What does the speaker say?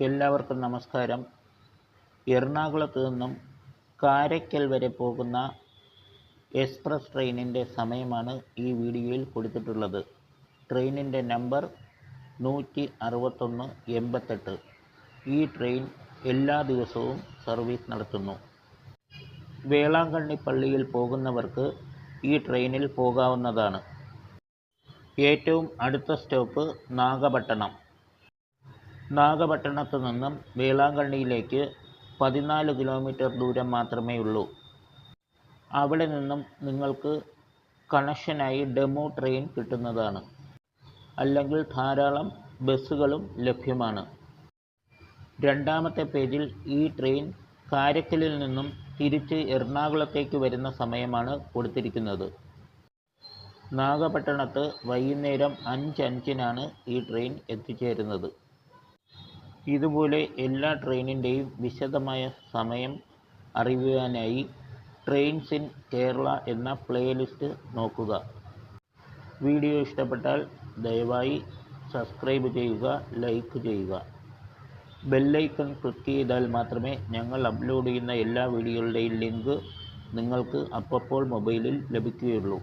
എല്ലാവർക്കും നമസ്കാരം. എറണാകുളത്ത് നിന്നും കാരയ്ക്കൽ വരെ പോകുന്ന എക്സ്പ്രസ് ട്രെയിനിന്റെ സമയമാണ് ഈ വീഡിയോയിൽ കൊടുത്തിട്ടുള്ളത്. ട്രെയിനിന്റെ നമ്പർ നൂറ്റി അറുപത്തൊന്ന് എൺപത്തെട്ട്. ഈ ട്രെയിൻ എല്ലാ ദിവസവും സർവീസ് നടത്തുന്നു. വേളാങ്കണ്ണി പള്ളിയിൽ പോകുന്നവർക്ക് ഈ ട്രെയിനിൽ പോകാവുന്നതാണ്. ഏറ്റവും അടുത്ത സ്റ്റോപ്പ് നാഗപട്ടണം. നാഗപട്ടണത്ത് നിന്നും വേളാങ്കണ്ണിയിലേക്ക് പതിനാല് കിലോമീറ്റർ ദൂരം മാത്രമേ ഉള്ളൂ അവിടെ നിന്നും നിങ്ങൾക്ക് കണക്ഷനായി ഡെമോ ട്രെയിൻ കിട്ടുന്നതാണ്. അല്ലെങ്കിൽ ധാരാളം ബസ്സുകളും ലഭ്യമാണ്. രണ്ടാമത്തെ പേജിൽ ഈ ട്രെയിൻ കാരക്കലിൽ നിന്നും തിരിച്ച് എറണാകുളത്തേക്ക് വരുന്ന സമയമാണ് കൊടുത്തിരിക്കുന്നത്. നാഗപട്ടണത്ത് വൈകുന്നേരം അഞ്ച് അഞ്ചിനാണ് ഈ ട്രെയിൻ എത്തിച്ചേരുന്നത്. ഇതുപോലെ എല്ലാ ട്രെയിനിന്റെയും വിശദമായ സമയം അറിയുവാനായി ട്രെയിൻസ് ഇൻ കേരള എന്ന പ്ലേലിസ്റ്റ് നോക്കുക. വീഡിയോ ഇഷ്ടപ്പെട്ടാൽ ദയവായി സബ്സ്ക്രൈബ് ചെയ്യുക ലൈക്ക് ചെയ്യുക. ബെല്ലൈക്കൺ ക്ലിക്ക് ചെയ്താൽ മാത്രമേ ഞങ്ങൾ അപ്ലോഡ് ചെയ്യുന്ന എല്ലാ വീഡിയോകളുടെയും ലിങ്ക് നിങ്ങൾക്ക് അപ്പപ്പോൾ മൊബൈലിൽ ലഭിക്കുകയുള്ളൂ.